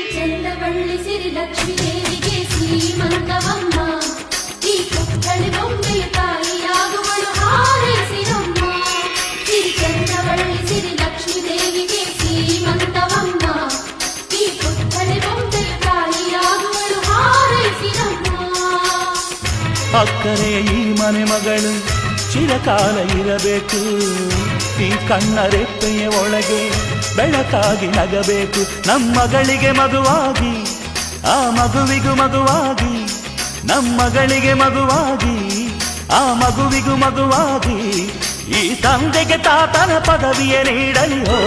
ಚಂದವಳ್ಳಿ ಸಿರಿ ಲಕ್ಷ್ಮೀ ದೇವಿಗೆ ಶ್ರೀಮಂತವಮ್ಮ ಈ ಕೊಕ್ಕಳಿ ಬೊಂಬೆಯ ತಾಯಿಯಾಗುವಳು ಹಾರೈಸಿರಮ್ಮ ಈ ಚಂದವಳ್ಳಿ ಸಿರಿ ಲಕ್ಷ್ಮೀ ದೇವಿಗೆ ಶ್ರೀಮಂತವಮ್ಮ ಈ ಕೊಕ್ಕಳಿ ಬೊಂಬೆಯ ತಾಯಿಯಾಗುವಳು ಹಾರೈಸಿರಮ್ಮ ಅಕ್ಕನೆಯ ಈ ಮನೆ ಮಗಳು ಚಿರಕಾಲ ಇರಬೇಕು ಈ ಕಣ್ಣರೆಪ್ಪೆಯ ಒಳಗೆ ಬೆಳಕಾಗಿ ನಗಬೇಕು, ನಮ್ಮ ಮಗಳಿಗೆ ಮಗುವಾಗಿ, ಆ ಮಗುವಿಗೂ ಮಗುವಾಗಿ, ನಮ್ಮ ಮಗಳಿಗೆ ಮಗುವಾಗಿ, ಆ ಮಗುವಿಗೂ ಮಗುವಾಗಿ, ಈ ತಂದೆಗೆ ತಾತನ ಪದವಿಯೇ ನೀಡಲಿಯೋ